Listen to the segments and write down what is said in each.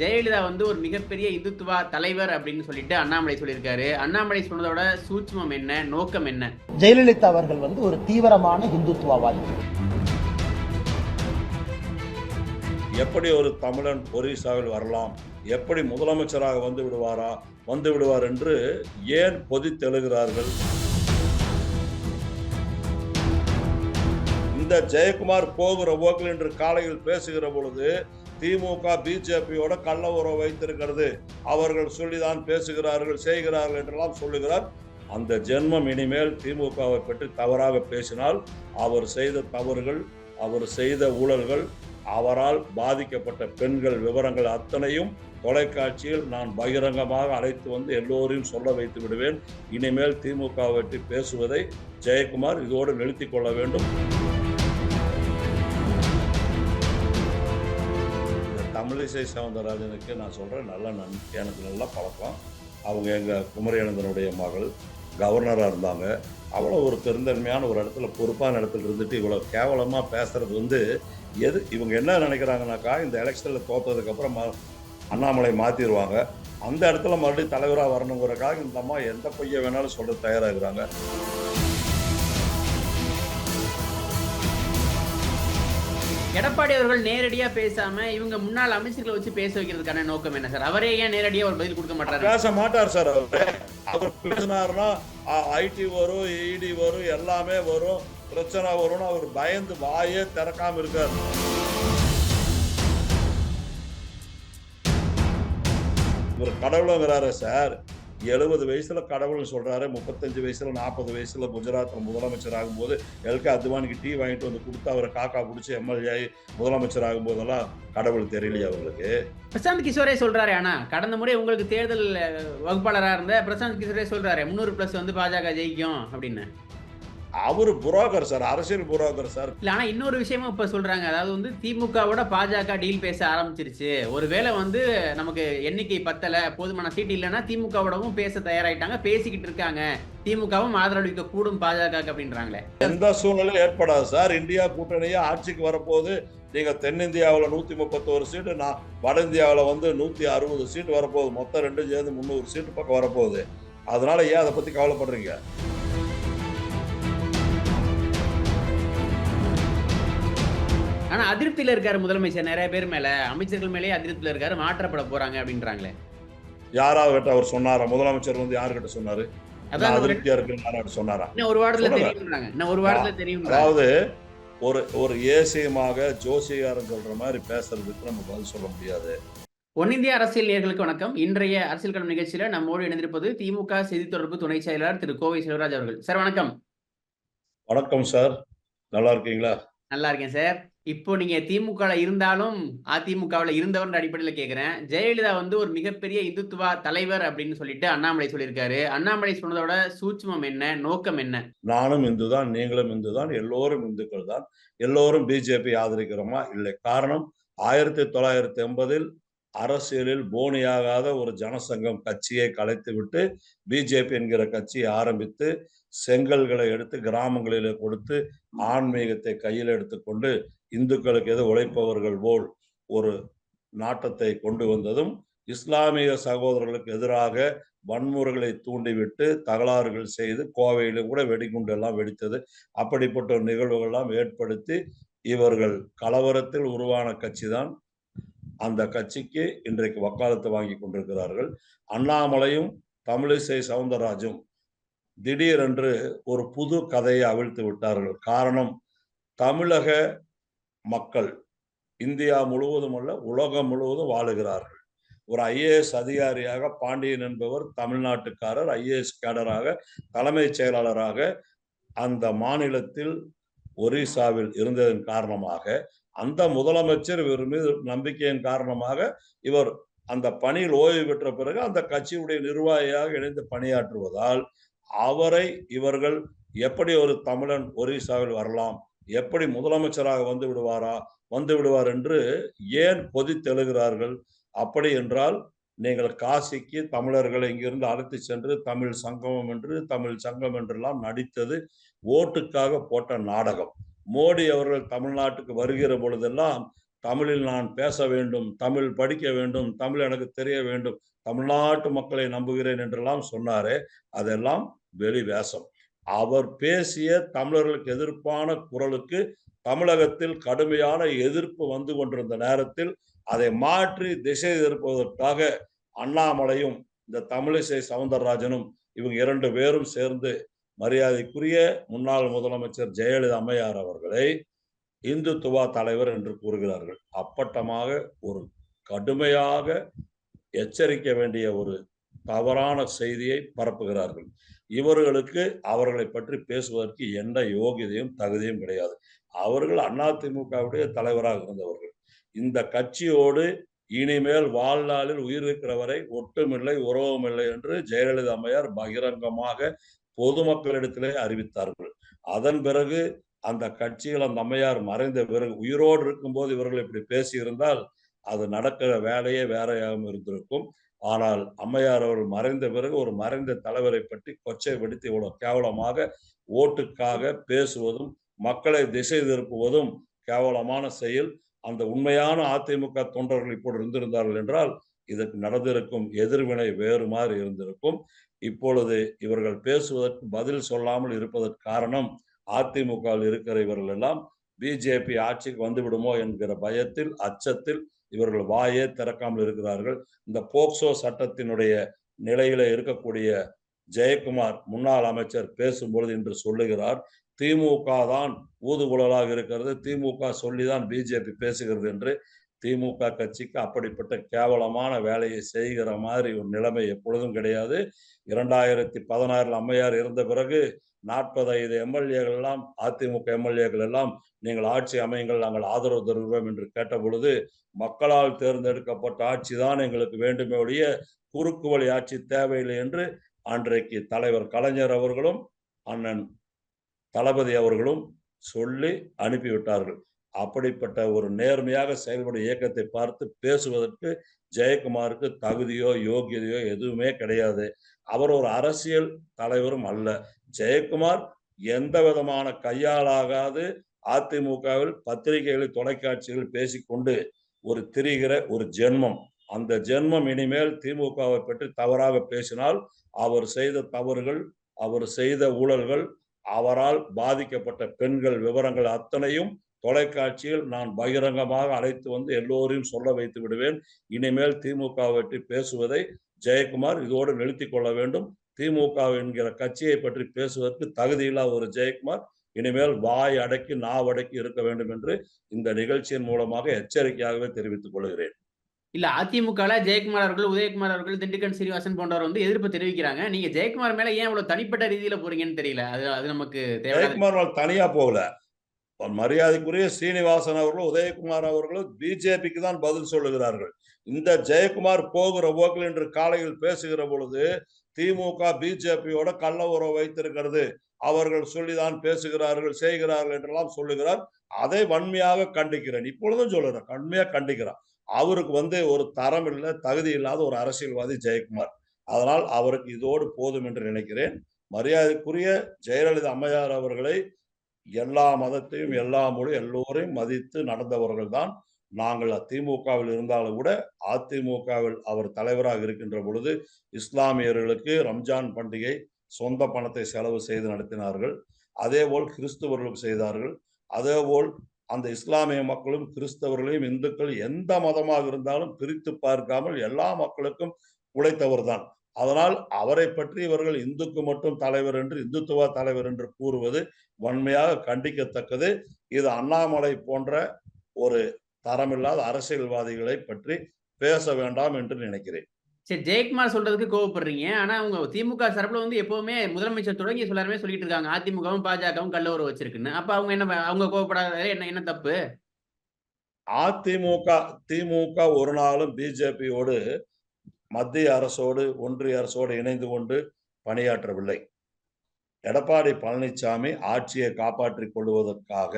ஜெயலலிதா வந்து ஒரு மிகப்பெரிய இந்துத்துவா தலைவர் அப்படின்னு சொல்லிட்டு அண்ணாமலை சொல்லியிருக்காரு. அண்ணாமலை சொன்னதோட சூட்சுமம் என்ன நோக்கம் என்ன? ஜெயலலிதா அவர்கள் வந்து ஒரு தீவிரமான இந்துத்துவவாதி. எப்படி ஒரு தமிழன் ஒரிசாவில் வரலாம்? எப்படி முதலமைச்சராக வந்து விடுவாரா? வந்து விடுவார் என்று ஏன் பொதித்தெழுகிறார்கள்? இந்த ஜெயக்குமார் போகிற போக்கில் இன்று காலையில் பேசுகிற பொழுது திமுக பிஜேபியோட கள்ள உறவு வைத்திருக்கிறது. அவர்கள் சொல்லிதான் பேசுகிறார்கள் செய்கிறார்கள் என்றெல்லாம் சொல்லுகிறார். அந்த ஜென்மம் இனிமேல் திமுகவை பற்றி தவறாக பேசினால் அவர் செய்த தவறுகள் அவர் செய்த ஊழல்கள் அவரால் பாதிக்கப்பட்ட பெண்கள் விவரங்கள் அத்தனையும் தொலைக்காட்சியில் நான் பகிரங்கமாக அழைத்து வந்து எல்லோரையும் சொல்ல வைத்து விடுவேன். இனிமேல் திமுக பற்றி பேசுவதை ஜெயக்குமார் இதோடு நிறுத்திக் கொள்ள வேண்டும். தமிழிசை சவுந்தரராஜனுக்கு நான் சொல்கிறேன் நல்ல நன் எனக்கு நல்ல பழக்கம். அவங்க எங்கள் குமரியானந்தனுடைய மகள் கவர்னராக இருந்தாங்க. அவ்வளோ ஒரு பெருந்தன்மையான ஒரு இடத்துல பொறுப்பான இடத்துல இருந்துட்டு இவ்வளோ கேவலமாக பேசுகிறது வந்து எது இவங்க என்ன நினைக்கிறாங்கனாக்கா இந்த எலெக்ஷனில் தோத்ததுக்கப்புறம் அண்ணாமலை மாற்றிடுவாங்க அந்த இடத்துல மறுபடியும் தலைவராக வரணுங்கிறக்காக இந்த அம்மா எந்த பொய்யை வேணாலும் சொல்ல தயாராகிறாங்க. எடப்பாடி அவர்கள் நேரடியா பேசாம இவங்க முன்னாள் அமைச்சர்களை வச்சு பேச வைக்கிறதுக்கான நோக்கம் என்ன சார்? அவரே ஏன் நேரடியா ஒரு பதில் கொடுக்க மாட்டாரு? பேச மாட்டார் சார் அவர். அவர் பேசினாருன்னா ஐடி வரும் இடி வரும் எல்லாமே வரும். பிரச்சனை வரும்னு அவர் பயந்து வாயே திறக்காம இருக்கார். ஒரு கடவுளுங்கிறாரு சார். எழுபது வயசுல கடவுள்னு சொல்றாரு முப்பத்தஞ்சு வயசுல நாற்பது வயசுல குஜராத்தில் முதலமைச்சர் ஆகும்போது எல்கே அத்வானிக்கு டீ வாங்கிட்டு வந்து கொடுத்து அவரை காக்கா பிடிச்சி எம்எல்ஏ ஆகி முதலமைச்சர் ஆகும்போதெல்லாம் கடவுள் தெரியலையே அவங்களுக்கு பிரசாந்த் கிஷோரே சொல்றாரு ஆனா கடந்த முறை உங்களுக்கு தேர்தல் வகுப்பாளராக இருந்த பிரசாந்த் கிஷோரே சொல்றாரு முன்னூறு பிளஸ் வந்து பாஜக ஜெயிக்கும் அப்படின்னு. அவரு புரோக்கர் சார் அரசியல் புரோக்கர் சார். இல்ல ஆனா இன்னொரு விஷயமும் இப்ப சொல்றாங்க. அதாவது வந்து திமுகவோட பாஜக டீல் பேச ஆரம்பிச்சிருச்சு. ஒருவேளை வந்து நமக்கு எண்ணிக்கை பத்தல போதுமான சீட் இல்லைன்னா திமுகவோடவும் பேச தயாராயிட்டாங்க பேசிக்கிட்டு இருக்காங்க. திமுகவும் ஆதரவளிக்க கூடும் பாஜக அப்படின்றாங்களே. எந்த சூழ்நிலையும் ஏற்படாது சார். இந்தியா கூட்டணியே ஆட்சிக்கு வரப்போகுது. நீங்க தென்னிந்தியாவில் நூத்தி முப்பத்தோரு சீட்டு நான் வட இந்தியாவில் வந்து நூத்தி அறுபது சீட்டு வரப்போகுது. மொத்தம் ரெண்டும் சேர்ந்து முந்நூறு சீட்டு பக்கம் வரப்போகுது. அதனால ஏன் அதை பத்தி கவலைப்படுறீங்க? ஆனா அதிருப்தியில இருக்காரு முதலமைச்சர் நிறைய பேர் மேல. அமைச்சர்கள் மேலேயே அதிருப்தியில இருக்காரு மாற்றப்பட போறாங்க அப்படின்றாங்களே. யாராவது அவர் சொன்னாரா? முதலமைச்சர் வந்து யாருக்கிட்ட சொன்னாரு? அதிருப்தியா யாராவது சொன்னாரா? ஒரு வாரத்துல. தெரியும் ஒரு வாரத்துல தெரியும் அதாவது ஒரு ஒரு ஏசியமாக ஜோசிகாரன் சொல்ற மாதிரி பேசுறதுக்கு நம்ம பதில் சொல்ல முடியாது. ஒன்னிந்திய அரசியல் நேர்களுக்கு வணக்கம். இன்றைய அரசியல் களம் நிகழ்ச்சியில நம்மோடு இணைந்திருப்பது திமுக செய்தி தொடர்பு துணை செயலாளர் திரு கோவை செல்வராஜ் அவர்கள். சார் வணக்கம். வணக்கம் சார். நல்லா இருக்கீங்களா? நல்லா இருக்கேன் சார் இப்போ நீங்க திமுகல இருந்தாலும் அதிமுகவில் இருந்தவர்ன்ற அடிப்படையில் கேட்கிறேன் ஜெயலலிதா வந்து ஒரு மிகப்பெரிய இந்துத்துவா தலைவர் அப்படின்னு சொல்லிட்டு அண்ணாமலை சொல்லியிருக்காரு. அண்ணாமலை சொன்னதோட சூட்சுமம் என்ன? நோக்கம் என்ன? நானும் இந்து தான் நீங்களும் இந்து தான் எல்லோரும் இந்துக்கள் தான் எல்லோரும் பிஜேபி ஆதரிக்கிறோமா? இல்லை. காரணம் ஆயிரத்தி தொள்ளாயிரத்தி எண்பதில் அரசியலில் போனியாகாத ஒரு ஜனசங்கம் கட்சியை கலைத்து விட்டு பிஜேபி என்கிற கட்சியை ஆரம்பித்து செங்கல்களை எடுத்து கிராமங்களிலே கொடுத்து ஆன்மீகத்தை கையில் எடுத்துக்கொண்டு இந்துக்களுக்கு எது உழைப்பவர்கள் போல் ஒரு நாட்டத்தை கொண்டு வந்ததும் இஸ்லாமிய சகோதரர்களுக்கு எதிராக வன்முறைகளை தூண்டிவிட்டு தகராறுகள் செய்து கோவையிலும் கூட வெடிகுண்டு எல்லாம் வெடித்தது. அப்படிப்பட்ட நிகழ்வுகள்லாம் ஏற்படுத்தி இவர்கள் கலவரத்தில் உருவான கட்சி தான் அந்த கட்சிக்கு இன்றைக்கு வக்காலத்து வாங்கி கொண்டிருக்கிறார்கள். அண்ணாமலையும் தமிழிசை சவுந்தரராஜும் திடீரென்று ஒரு புது கதையை அவிழ்த்து விட்டார்கள். காரணம் தமிழக மக்கள் இந்தியா முழுவதும் அல்ல உலகம் முழுவதும் வாழுகிறார்கள். ஒரு ஐஏஎஸ் அதிகாரியாக பாண்டியன் என்பவர் தமிழ்நாட்டுக்காரர் ஐஏஎஸ் கேடராக தலைமைச் செயலாளராக அந்த மாநிலத்தில் ஒரிசாவில் இருந்ததன் காரணமாக அந்த முதலமைச்சர் இவர் மீது நம்பிக்கையின் காரணமாக இவர் அந்த பணியில் ஓய்வு பெற்ற பிறகு அந்த கட்சியுடைய நிர்வாகியாக இணைந்து பணியாற்றுவதால் அவரை இவர்கள் எப்படி ஒரு தமிழன் ஒரிசாவில் வரலாம்? எப்படி முதலமைச்சராக வந்து விடுவாரா? வந்து விடுவார் என்று ஏன் பொதித்தெழுகிறார்கள் அப்படி என்றால் நீங்கள் காசிக்கு தமிழர்களை இங்கிருந்து அழைத்து சென்று தமிழ் சங்கமம் என்று தமிழ் சங்கம் என்றெல்லாம் நடித்தது ஓட்டுக்காக போட்ட நாடகம். மோடி அவர்கள் தமிழ்நாட்டுக்கு வருகிற பொழுதெல்லாம் தமிழில் நான் பேச வேண்டும் தமிழ் படிக்க வேண்டும் தமிழ் எனக்கு தெரிய வேண்டும் தமிழ்நாட்டு மக்களை நம்புகிறேன் என்றெல்லாம் சொன்னாரே அதெல்லாம் வெளிவேசம் அவர் பேசிய தமிழர்களுக்கு எதிர்ப்பான குரலுக்கு தமிழகத்தில் கடுமையான எதிர்ப்பு வந்து கொண்டிருந்த நேரத்தில் அதை மாற்றி திசை திருப்பதற்காக அண்ணாமலையும் இந்த தமிழிசை சவுந்தரராஜனும் இவங்க இரண்டு பேரும் சேர்ந்து மரியாதைக்குரிய முன்னாள் முதலமைச்சர் ஜெயலலிதா அம்மையார் அவர்களை இந்துத்துவா தலைவர் என்று கூறுகிறார்கள். அப்பட்டமாக ஒரு கடுமையாக எச்சரிக்க வேண்டிய ஒரு தவறான செய்தியை பரப்புகிறார்கள். இவர்களுக்கு அவர்களை பற்றி பேசுவதற்கு எந்த யோகியதையும் தகுதியும் கிடையாது. அவர்கள் அதிமுகவுடைய தலைவராக இருந்தவர்கள். இந்த கட்சியோடு இனிமேல் வாழ்நாளில் உயிர் இருக்கிறவரை ஒட்டுமில்லை உறவுமில்லை என்று ஜெயலலிதா அம்மையார் பகிரங்கமாக பொதுமக்களிடத்திலே அறிவித்தார்கள். அதன் பிறகு அந்த கட்சியில் அந்த அம்மையார் மறைந்த பிறகு உயிரோடு இருக்கும்போது இவர்கள் இப்படி பேசியிருந்தால் அது நடக்கிற வேலையே வேறையாகவும் இருந்திருக்கும். ஆனால் அம்மையார் அவர்கள் மறைந்த பிறகு ஒரு மறைந்த தலைவரை பற்றி கொச்சை வெடித்து இவ்வளவு கேவலமாக ஓட்டுக்காக பேசுவதும் மக்களை திசை திருப்புவதும் கேவலமான செயல். அந்த உண்மையான அதிமுக தொண்டர்கள் இப்போது இருந்திருந்தார்கள் என்றால் இதற்கு நடந்திருக்கும் எதிர்வினை வேறு மாதிரி இருந்திருக்கும். இப்பொழுது இவர்கள் பேசுவதற்கு பதில் சொல்லாமல் இருப்பதற்கு காரணம் அதிமுகவில் இருக்கிற இவர்கள் எல்லாம் பிஜேபி ஆட்சிக்கு வந்துவிடுமோ என்கிற பயத்தில் அச்சத்தில் இவர்கள் வாயே திறக்காமல் இருக்கிறார்கள். இந்த போக்சோ சட்டத்தினுடைய நிலையில இருக்கக்கூடிய ஜெயக்குமார் முன்னாள் அமைச்சர் பேசும்பொழுது என்று சொல்லுகிறார் திமுக தான் ஊதுகுழலாக இருக்கிறது. திமுக சொல்லிதான் பிஜேபி பேசுகிறது என்று. திமுக கட்சிக்கு அப்படிப்பட்ட கேவலமான வேலையை செய்கிற மாதிரி ஒரு நிலைமை எப்பொழுதும் கிடையாது. இரண்டாயிரத்தி பதினாறில் அம்மையார் இருந்த பிறகு நாற்பது ஐந்து எம்எல்ஏகள் எல்லாம் அதிமுக எம்எல்ஏக்கள் எல்லாம் நீங்கள் ஆட்சி அமையுங்கள் நாங்கள் ஆதரவு தருகிறோம் என்று கேட்ட பொழுது மக்களால் தேர்ந்தெடுக்கப்பட்ட ஆட்சி தான் எங்களுக்கு வேண்டுமே ஒழிய குறுக்கு வழி ஆட்சி தேவையில்லை என்று அன்றைக்கு தலைவர் கலைஞர் அவர்களும் அண்ணன் தளபதி அவர்களும் சொல்லி அனுப்பிவிட்டார்கள். அப்படிப்பட்ட ஒரு நேர்மையாக செயல்படும் இயக்கத்தை பார்த்து பேசுவதற்கு ஜெயக்குமாருக்கு தகுதியோ யோகியதையோ எதுவுமே கிடையாது. அவர் ஒரு அரசியல் தலைவரும் அல்ல. ஜெயக்குமார் எந்த விதமான கையாளாகாது. அதிமுகவில் பத்திரிகைகளில் தொலைக்காட்சிகளில் பேசிக்கொண்டு ஒரு திரிகிற ஒரு ஜென்மம். அந்த ஜென்மம் இனிமேல் திமுகவை பற்றி தவறாக பேசினால் அவர் செய்த தவறுகள் அவர் செய்த ஊழல்கள் அவரால் பாதிக்கப்பட்ட பெண்கள் விவரங்கள் அத்தனையும் தொலைக்காட்சியில் நான் பகிரங்கமாக அழைத்து வந்து எல்லோரையும் சொல்ல வைத்து விடுவேன். இனிமேல் திமுக பற்றி பேசுவதை ஜெயக்குமார் இதோடு நிறுத்தி கொள்ள வேண்டும். திமுக என்கிற கட்சியை பற்றி பேசுவதற்கு தகுதியில்லாத ஒரு ஜெயக்குமார். இனிமேல் வாய் அடக்கி நாவடக்கி இருக்க வேண்டும் என்று இந்த நிகழ்ச்சியின் மூலமாக எச்சரிக்கையாகவே தெரிவித்துக் கொள்கிறேன். இல்ல அதிமுகல ஜெயக்குமார் அவர்கள் உதயகுமார் அவர்கள் திண்டுக்கல் சீனிவாசன் போன்றவர் வந்து எதிர்ப்பு தெரிவிக்கிறாங்க. நீங்க ஜெயக்குமார் மேல ஏன் இவ்வளவு தனிப்பட்ட ரீதியில போறீங்கன்னு தெரியல? அது அது நமக்கு ஜெயக்குமார் தனியா போகல. மரியாதைக்குரிய சீனிவாசன் அவர்களும் உதயகுமார் அவர்களும் பிஜேபிக்கு தான் பதில் சொல்லுகிறார்கள். இந்த ஜெயக்குமார் போகிற போக்கில் என்று காலையில் பேசுகிற பொழுது திமுக பிஜேபியோட கள்ள உறவு வைத்திருக்கிறது. அவர்கள் சொல்லிதான் பேசுகிறார்கள் செய்கிறார்கள் என்றெல்லாம் சொல்லுகிறார். அதை வன்மையாக கண்டிக்கிறேன். இப்பொழுதும் சொல்லுறேன் கண்மையாக கண்டிக்கிறான் அவருக்கு வந்து ஒரு தரம் இல்லை தகுதி இல்லாத ஒரு அரசியல்வாதி ஜெயக்குமார். அதனால் அவருக்கு இதோடு போதும் என்று நினைக்கிறேன். மரியாதைக்குரிய ஜெயலலிதா அம்மையார் அவர்களை எல்லா மதத்தையும் எல்லா மொழி எல்லோரையும் மதித்து நடந்தவர்கள் தான் நாங்கள் திமுகவில் இருந்தாலும் கூட அதிமுகவில் அவர் தலைவராக இருக்கின்ற பொழுது இஸ்லாமியர்களுக்கு ரம்ஜான் பண்டிகை சொந்த பணத்தை செலவு செய்து நடத்தினார்கள். அதேபோல் கிறிஸ்தவர்களும் செய்தார்கள். அதேபோல் அந்த இஸ்லாமிய மக்களும் கிறிஸ்தவர்களையும் இந்துக்கள் எந்த மதமாக இருந்தாலும் பிரித்து பார்க்காமல் எல்லா மக்களுக்கும் உழைத்தவர் தான் அதனால் அவரை பற்றி இவர்கள் இந்துக்கு மட்டும் தலைவர் என்று இந்துத்துவ தலைவர் என்று கூறுவது வன்மையாக கண்டிக்கத்தக்கது. இது அண்ணாமலை போன்ற ஒரு தரமில்லாத அரசியல்வாதிகளை பற்றி பேச வேண்டாம் என்று நினைக்கிறேன். சரி ஜெயக்குமார் சொல்றதுக்கு கோவப்படுறீங்க. ஆனா அவங்க திமுக சார்பில் வந்து எப்பவுமே முதலமைச்சர் தொடங்கி எல்லாருமே சொல்லிட்டு இருக்காங்க. அதிமுகவும் பாஜகவும் கள்ள உறவு வச்சிருக்குன்னு. அப்ப அவங்க என்ன அவங்க கோவப்படாத என்ன என்ன தப்பு? அதிமுக திமுக ஒரு நாளும் பிஜேபியோடு மத்திய அரசோடு ஒன்றிய அரசோடு இணைந்து கொண்டு பணியாற்றவில்லை. எடப்பாடி பழனிசாமி ஆட்சியை காப்பாற்றிக் கொள்வதற்காக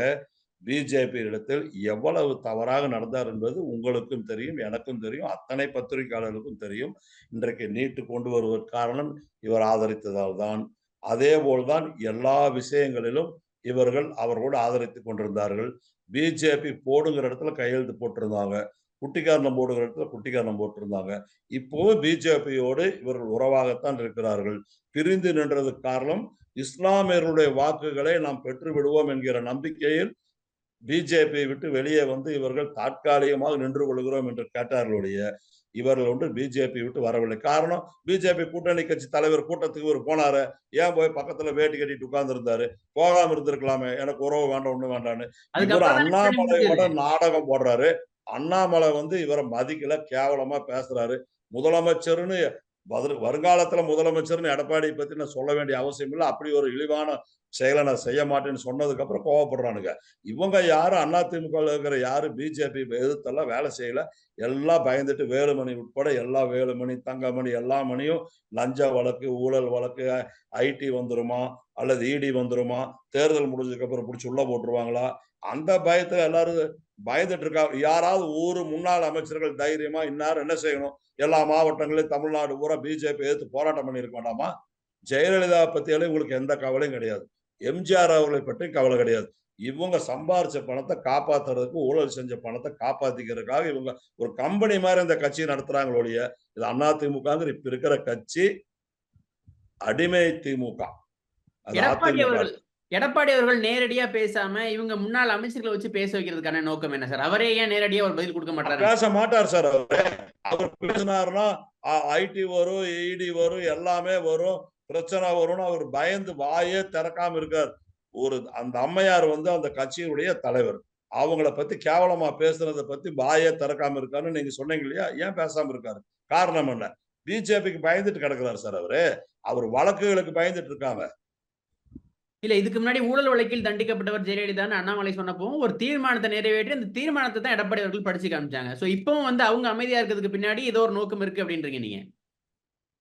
பிஜேபி இடத்தில் எவ்வளவு தவறாக நடந்தார் என்பது உங்களுக்கும் தெரியும் எனக்கும் தெரியும் அத்தனை பத்திரிகையாளர்களுக்கும் தெரியும். இன்றைக்கு நீட்டு கொண்டு வருவதற்கு காரணம் இவர் ஆதரித்ததால் தான். அதே போல்தான் எல்லா விஷயங்களிலும் இவர்கள் அவர்களோடு ஆதரித்து கொண்டிருந்தார்கள். பிஜேபி போடுங்கிற இடத்துல கையெழுத்து போட்டிருந்தாங்க. குட்டிக்காரணம் போடுகிற இடத்துல குட்டிக்காரணம் போட்டிருந்தாங்க. இப்போவும் பிஜேபியோடு இவர்கள் உறவாகத்தான் இருக்கிறார்கள். பிரிந்து நின்றது காரணம் இஸ்லாமியர்களுடைய வாக்குகளை நாம் பெற்று விடுவோம் என்கிற நம்பிக்கையில் பிஜேபியை விட்டு வெளியே வந்து இவர்கள் தற்காலிகமாக நின்று கொள்கிறோம் என்று கேட்டார்களுடைய இவர்கள் ஒன்று பிஜேபி விட்டு வரவில்லை. காரணம் பிஜேபி கூட்டணி கட்சி தலைவர் கூட்டத்துக்கு இவர் போனாரு. ஏன் போய் பக்கத்துல வேட்டி கட்டிட்டு உட்கார்ந்து இருந்தாரு போகாம இருந்திருக்கலாமே. எனக்கு உறவு வேண்டாம் ஒண்ணு வேண்டாம்னு. இவர் அண்ணாமலையோட. நாடகம் போடுறாரு. அண்ணாமலை வந்து இவரை மதிக்கல கேவலமா பேசுறாரு. முதலமைச்சர்னு வருங்காலத்துல முதலமைச்சர்னு எடப்பாடி பத்தி நான் சொல்ல வேண்டிய அவசியம் இல்லை. அப்படி ஒரு இழிவான செயலை நான் செய்ய மாட்டேன்னு சொன்னதுக்கப்புறம் கோவப்படுறானுங்க. இவங்க யாரும் அண்ணா திமுக இருக்கிற யாரும் பிஜேபி எதிர்த்தெல்லாம் வேலை செய்யல. எல்லாம் பயந்துட்டு வேலுமணி உட்பட எல்லா வேலுமணி தங்கமணி எல்லா மணியும் லஞ்ச வழக்கு ஊழல் வழக்கு ஐடி வந்துருமா அல்லது இடி வந்துருமா? தேர்தல் முடிஞ்சதுக்கப்புறம் பிடிச்சி உள்ள போட்டுருவாங்களா? அந்த பயத்துல எல்லாரும் பயந்துட்டு இருக்காங்க யாராவது ஊர் முன்னாள் அமைச்சர்கள் தைரியமா இன்னார் என்ன செய்யணும்? எல்லா மாவட்டங்களையும் தமிழ்நாடு பூரா பிஜேபி எதிர்த்து போராட்டம் பண்ணியிருக்க வேண்டாமா ஜெயலலிதா பத்தியாலே உங்களுக்கு எந்த கவலையும் கிடையாது. எம்ஜிஆர் அவர்களை பற்றி கவலை கிடையாது. இவங்க சம்பாரிச்ச பணத்தை காப்பாத்துறதுக்கு ஊழல் செஞ்ச பணத்தை காப்பாத்திக்கிறதுக்காக இவங்க ஒரு கம்பெனி மாதிரி இந்த கட்சியை நடத்துறாங்களோடைய இது அதிமுகங்கிற இப்ப இருக்கிற கட்சி அடிமை திமுக. எடப்பாடி அவர்கள் நேரடியா பேசாம இவங்க முன்னாள் அமைச்சர்களை வச்சு பேச வைக்கிறதுக்கான நோக்கம் என்ன சார்? அவரே ஏன் நேரடியா ஒரு பதில் கொடுக்க மாட்டாரு? பேச மாட்டார் சார் அவரு. அவர் பேசினாருன்னா ஐடி வரும் இடி வரும் எல்லாமே வரும். பிரச்சனை வரும்னு அவர் பயந்து வாயே திறக்காம இருக்கார். ஒரு அந்த அம்மையார் வந்து அந்த கட்சியினுடைய தலைவர். அவங்கள பத்தி கேவலமா பேசுறத பத்தி வாயே திறக்காம இருக்காருன்னு நீங்க சொன்னீங்க இல்லையா? ஏன் பேசாம இருக்காரு? காரணம் என்ன? பிஜேபிக்கு பயந்துட்டு கிடக்குறாரு சார் அவரு. அவர் வழக்குகளுக்கு பயந்துட்டு இருக்காங்க இல்ல இதுக்கு முன்னாடி ஊழல் வழக்கில் தண்டிக்கப்பட்டவர் ஜெயலலிதான்னு அண்ணாமலை சொன்னப்போ ஒரு தீர்மானத்தை நிறைவேற்றி அந்த தீர்மானத்தை தான் எடப்பாடி அவர்கள் படிச்சு காமிச்சாங்க. சோ இப்பவும் வந்து அவங்க அமைதியா இருக்கிறதுக்கு பின்னாடி ஏதோ ஒரு நோக்கம் இருக்கு அப்படின்றீங்க நீங்க.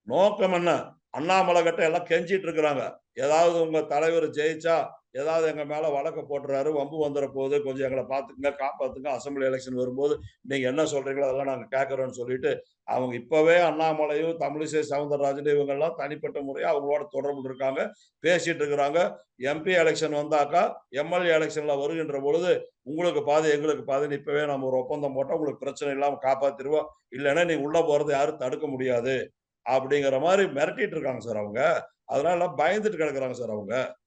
நோக்கம் என்ன? அண்ணாமலை கிட்ட எல்லாம் கெஞ்சிட்டு இருக்கிறாங்க. ஏதாவது உங்க தலைவர் ஜெயிச்சா ஏதாவது எங்க மேல வழக்கு போட்டுறாரு வம்பு வந்துட போகுது கொஞ்சம் எங்களை பாத்துக்குங்க காப்பாத்துங்க அசம்பிளி எலெக்ஷன் வரும்போது நீங்க என்ன சொல்றீங்களோ அதெல்லாம் நாங்க கேட்கறோம்னு சொல்லிட்டு அவங்க இப்பவே அண்ணாமலையும் தமிழிசை சவுந்தரராஜன் இவங்க எல்லாம் தனிப்பட்ட முறையா அவங்களோட தொடர்பு இருக்காங்க பேசிட்டு இருக்கிறாங்க. எம்பி எலெக்ஷன் வந்தாக்கா எம்எல்ஏ எலெக்ஷன்ல வருகின்ற பொழுது உங்களுக்கு பாதி எங்களுக்கு பாதின்னு இப்பவே நம்ம ஒரு ஒப்பந்தம் போட்டா உங்களுக்கு பிரச்சனை இல்லாம காப்பாத்திருவோம் இல்லைன்னா நீ உள்ள போறது யாரும் தடுக்க முடியாது. அப்படிங்கிற மாதிரி மிரட்டிட்டு இருக்காங்க சார் அவங்க. அதனால பயந்துட்டு கிடக்குறாங்க சார் அவங்க.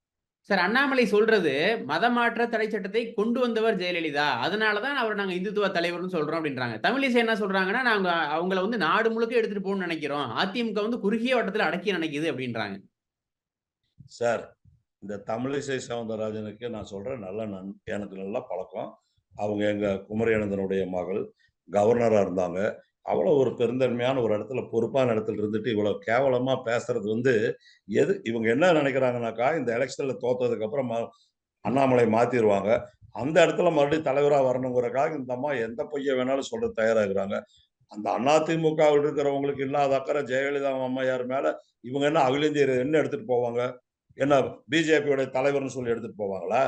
சார் அண்ணாமலை சொல்றது மதமாற்ற தடை சட்டத்தை கொண்டு வந்தவர் ஜெயலலிதா. அதனாலதான் அவர் நாங்க இந்துத்துவ தலைவர்னு சொல்றோம் அப்படின்றாங்க. தமிழிசை என்ன சொல்றாங்கன்னா நாங்க அவங்கள வந்து நாடு முழுக்க எடுத்துட்டு போகணும்னு நினைக்கிறோம். அதிமுக வந்து குறுகிய வட்டத்துல அடக்கி நினைக்குது அப்படின்றாங்க. சார் இந்த தமிழிசை சவுந்தரராஜனுக்கு நான் சொல்றேன் நல்ல நன் எனக்கு நல்ல பழக்கம். அவங்க எங்க குமரியானந்தனுடைய மகள் கவர்னரா இருந்தாங்க. அவ்வளோ ஒரு பெருந்தன்மையான ஒரு இடத்துல பொறுப்பான இடத்துல இருந்துட்டு இவ்வளோ கேவலமாக பேசுறது வந்து எது இவங்க என்ன நினைக்கிறாங்கனாக்கா இந்த எலெக்ஷனில் தோத்ததுக்கப்புறம் அண்ணாமலை மாற்றிடுவாங்க அந்த இடத்துல மறுபடியும் தலைவராக வரணுங்கிறக்காக இந்த அம்மா எந்த பொய்ய வேணாலும் சொல்ல தயாராகிறாங்க. அந்த அதிமுகவில் இருக்கிறவங்களுக்கு இல்லாத அக்கறை ஜெயலலிதா அம்மையார் மேலே இவங்க என்ன அகில இந்திய என்ன எடுத்துகிட்டு போவாங்க? என்ன பிஜேபியோட தலைவர்னு சொல்லி எடுத்துகிட்டு போவாங்களா?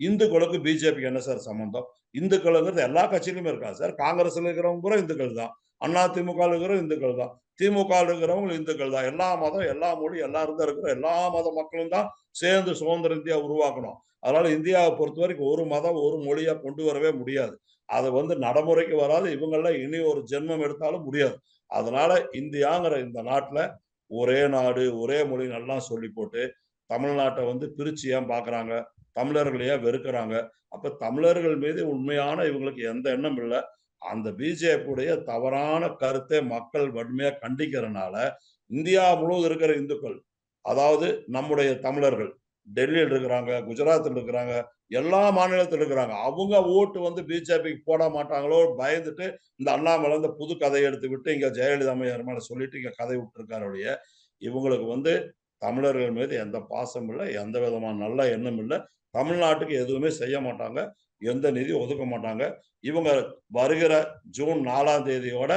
இந்துக்களுக்கு பிஜேபிக்கு என்ன சார் சம்மந்தம் இந்துக்களுங்கிறது எல்லா கட்சியிலுமே இருக்காங்க சார்? காங்கிரஸ்ல இருக்கிறவங்க கூட இந்துக்கள் தான் அண்ணா திமுக இருக்கிற இந்துக்கள் தான். திமுக இருக்கிறவங்க இந்துக்கள் தான். எல்லா மதம் எல்லா மொழி எல்லா இருந்தா இருக்கிற எல்லா மத மக்களும் தான் சேர்ந்து சுதந்திர இந்தியா உருவாக்கணும். அதனால இந்தியாவை பொறுத்த வரைக்கும் ஒரு மதம் ஒரு மொழியா கொண்டு வரவே முடியாது. அது வந்து நடைமுறைக்கு வராது. இவங்கெல்லாம் இனி ஒரு ஜென்மம் எடுத்தாலும் முடியாது. அதனால இந்தியாங்கிற இந்த நாட்டுல ஒரே நாடு ஒரே மொழி நல்லா சொல்லி போட்டு தமிழ்நாட்டை வந்து பிரிச்சு ஏன் பாக்குறாங்க? தமிழர்களையே வெறுக்கிறாங்க? அப்ப தமிழர்கள் மீது உண்மையான இவங்களுக்கு எந்த எண்ணம் இல்லை. அந்த பிஜேபியுடைய தவறான கருத்தை மக்கள் வன்மையா கண்டிக்கிறனால இந்தியா முழுவதும் இருக்கிற இந்துக்கள் அதாவது நம்முடைய தமிழர்கள் டெல்லியில் இருக்கிறாங்க குஜராத்தில் இருக்கிறாங்க எல்லா மாநிலத்தில் இருக்கிறாங்க அவங்க ஓட்டு வந்து பிஜேபிக்கு போட மாட்டாங்களோ பயந்துட்டு இந்த அண்ணாமலை இந்த புது கதையை எடுத்து விட்டு இங்க ஜெயலலிதா அம்மையார் மேல சொல்லிட்டு இங்க கதை விட்டுருக்காருடைய இவங்களுக்கு வந்து தமிழர்கள் மீது எந்த பாசம் இல்லை எந்த விதமான நல்ல எண்ணம் இல்லை தமிழ்நாட்டுக்கு எதுவுமே செய்ய மாட்டாங்க. எந்த நிதி ஒதுக்க மாட்டாங்க. இவங்க வருகிற ஜூன் நாலாம் தேதியோட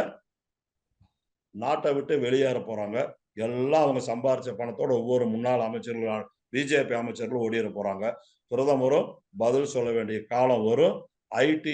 நாட்டை விட்டு வெளியேற போறாங்க. எல்லாம் அவங்க சம்பாரிச்ச பணத்தோட ஒவ்வொரு முன்னாள் அமைச்சர்கள் பிஜேபி அமைச்சர்களும் ஓடிட போறாங்க. பிரதமரும் பதில் சொல்ல வேண்டிய காலம் வரும். ஐடி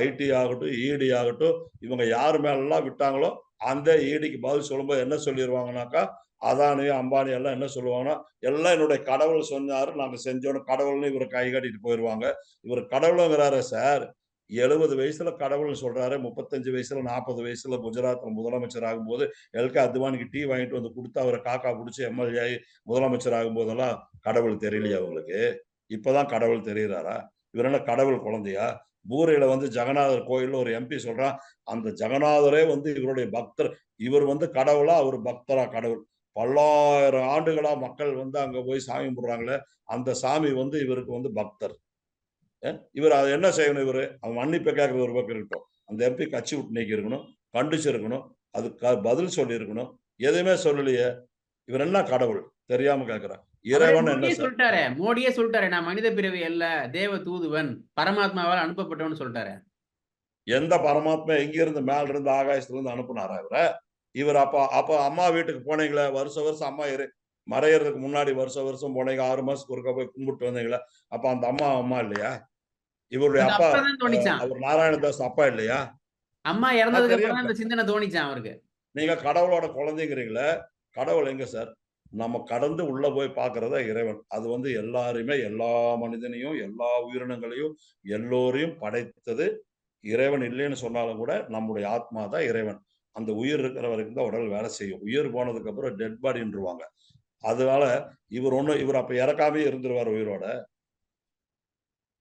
ஐடி ஆகட்டும் இடி ஆகட்டும் இவங்க யார் மேலெல்லாம் விட்டாங்களோ அந்த ஈடிக்கு பதில் சொல்லும்போது என்ன சொல்லிடுவாங்கனாக்கா அதானி அம்பானி எல்லாம் என்ன சொல்லுவாங்கன்னா எல்லாம் என்னுடைய கடவுள் சொன்னாரு நாங்க செஞ்சோன்னு கடவுள்னு இவர் கை கட்டிட்டு போயிடுவாங்க இவர் கடவுளுங்கிறாரு சார் எழுபது வயசுல கடவுள்னு சொல்றாரு முப்பத்தஞ்சு வயசுல நாற்பது வயசுல குஜராத்ல முதலமைச்சர் ஆகும்போது எல்கே அத்வானிக்கு டீ வாங்கிட்டு வந்து கொடுத்து அவரை காக்கா பிடிச்சி எம்எல்ஏ ஆகி முதலமைச்சர் ஆகும் போதெல்லாம் கடவுள் தெரியலையா அவங்களுக்கு இப்பதான் கடவுள் தெரியுறாரா? இவர் என்ன கடவுள் குழந்தையா? பூரையில வந்து ஜெகநாதர் கோயில்ல ஒரு எம்பி சொல்றான் அந்த ஜெகநாதரே வந்து இவருடைய பக்தர் இவர் வந்து கடவுளா அவர் பக்தரா கடவுள்? பல்லாயிரம் ஆண்டுகளா மக்கள் வந்து அங்க போய் சாமி கும்பிடுறாங்களே அந்த சாமி வந்து இவருக்கு வந்து பக்தர். இவர் அதை என்ன செய்யணும் இவரு? அவன் மன்னிப்பு கேட்கறது ஒரு பக்கம் இருக்கட்டும். அந்த எம்பி கட்சி விட்டு நீக்கி இருக்கணும் கண்டிச்சு இருக்கணும் அதுக்கு பதில் சொல்லி இருக்கணும் எதுவுமே சொல்லலையே. இவர் என்ன கடவுள்? தெரியாம கேக்குறேன் இறைவன் என்ன சொல்லிட்டாரே மோடியே சொல்லிட்டாரே நான் மனித பிறவி அல்ல தேவ தூதுவன் பரமாத்மாவால் அனுப்பப்பட்டவன் சொல்லிட்டாரு. எந்த பரமாத்மா எங்க இருந்து மேல இருந்து ஆகாயத்துல இருந்து அனுப்புனாரா இவரை? இவர் அப்ப அப்ப அம்மா வீட்டுக்கு போனீங்களே வருஷம் வருஷம் அம்மா இரு மறையறதுக்கு முன்னாடி வருஷம் வருஷம் போனீங்க ஆறு மாசத்துக்கு ஒருக்கா போய் கும்பிட்டு வந்தீங்களா அப்ப அந்த அம்மா அம்மா இல்லையா? இவருடைய அப்பா அவர் நாராயணதாஸ் அப்பா இல்லையா? அம்மா இறந்ததுக்கு இந்த சிந்தனை தோணிச்சான் அவருக்கு. நீங்க கடவுளோட குழந்தைங்கிறீங்களே கடவுள் எங்க சார்? நம்ம கடந்து உள்ள போய் பார்க்கறதா இறைவன். அது வந்து எல்லாருமே எல்லா மனிதனையும் எல்லா உயிரினங்களையும் எல்லோரையும் படைத்தது இறைவன் இல்லைன்னு சொன்னாலும் கூட நம்முடைய ஆத்மா தான் இறைவன். அந்த உயிர் இருக்கிற வரைக்கும் தான் உடல் வேலை செய்யும். உயிர் போனதுக்கு அப்புறம் டெட் பாடின்றுவாங்க அதனால இவர் ஒன்றும் இவர் அப்ப இறக்காமே இருந்துருவார் உயிரோட.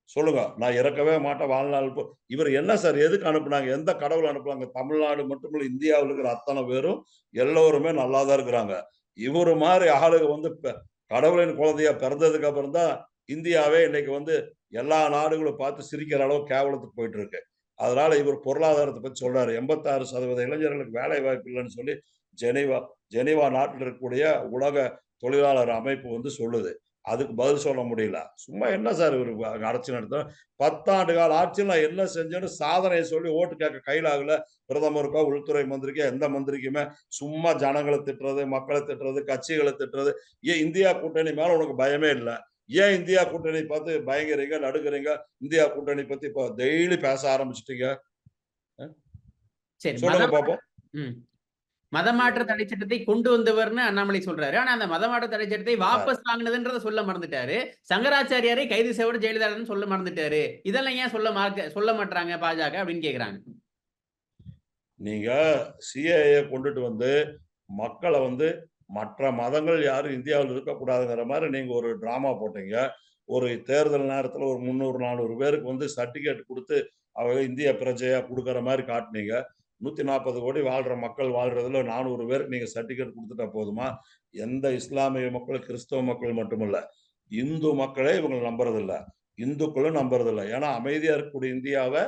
சொல்லுங்க நான் இறக்கவே மாட்டேன் வாழ்நாள் இவர் என்ன சார் எதுக்கு அனுப்புனாங்க எந்த கடவுள் அனுப்புனாங்க? தமிழ்நாடு மட்டுமில்ல இந்தியாவில் இருக்கிற அத்தனை பேரும் எல்லோருமே நல்லா தான் இருக்கிறாங்க. இவர் மாதிரி ஆளுங்க வந்து கடவுளின் குழந்தையா பிறந்ததுக்கு அப்புறம் தான் இந்தியாவே இன்னைக்கு வந்து எல்லா நாடுகளும் பார்த்து சிரிக்கிற அளவு கேவலத்துக்கு போயிட்டு இருக்கு. அதனால இவர் பொருளாதாரத்தை பத்தி சொல்றாரு. எண்பத்தாறு சதவீத இளைஞர்களுக்கு வேலை வாய்ப்பு இல்லைன்னு சொல்லி ஜெனீவா ஜெனீவா நாட்டில் இருக்கக்கூடிய உலக தொழிலாளர் அமைப்பு வந்து சொல்லுது. அதுக்கு பதில் சொல்ல முடியல. சும்மா என்ன சார் இவர் ஆட்சி நடத்த பத்தாண்டு கால ஆட்சியில் நான் என்ன செஞ்சேன்னு சாதனையை சொல்லி ஓட்டு கேட்க கையில் ஆகல. பிரதமருக்கோ உள்துறை மந்திரிக்கோ எந்த மந்திரிக்குமே சும்மா ஜனங்களை திட்டுறது மக்களை திட்டுறது கட்சிகளை திட்டுறது ஏன் இந்தியா கூட்டணி மேலே உனக்கு பயமே இல்லை? ஏன் இந்தியா கூட்டணி பார்த்து பயங்கரீங்க நடுக்குறீங்க இந்தியா கூட்டணி பத்தி இப்போ டெய்லி பேச ஆரம்பிச்சிட்டீங்க. சொல்லுங்க மதம் பாப்போம். ம். மதமாற்ற தடை சட்டத்தை கொண்டு வந்தவர்னு அண்ணாமலை சொல்றாரு. ஆனா அந்த மதமாற்ற தடை சட்டத்தை வாபஸ் வாங்கினதுன்றத சொல்ல மறந்துட்டாரு. சங்கராச்சாரியாரை கைது செய்வோட ஜெயலலிதான்னு சொல்ல மறந்துட்டாரு. இதெல்லாம் ஏன் சொல்ல மறக்க சொல்ல மாட்டாங்க பாஜக அப்படின்னு கேக்குறாங்க. நீங்க சிஏஏ கொண்டுட்டு வந்து மக்களை வந்து மற்ற மதங்கள் யாரும் இந்தியாவில் இருக்கக்கூடாதுங்கிற மாதிரி நீங்கள் ஒரு ட்ராமா போட்டீங்க. ஒரு தேர்தல் நேரத்தில் ஒரு முந்நூறு நானூறு பேருக்கு வந்து சர்டிஃபிகேட் கொடுத்து அவங்க இந்திய பிரஜையாக கொடுக்குற மாதிரி காட்டுனீங்க. நூற்றி நாற்பது கோடி வாழ்கிற மக்கள் வாழ்கிறதுல நானூறு பேருக்கு நீங்கள் சர்டிஃபிகேட் கொடுத்துட்டா போதுமா? எந்த இஸ்லாமிய மக்கள் கிறிஸ்தவ மக்கள் மட்டுமல்ல இந்து மக்களே இவங்களை நம்புறதில்ல. இந்துக்களும் நம்புறதில்ல. ஏன்னா அமைதியாக இருக்கக்கூடிய இந்தியாவை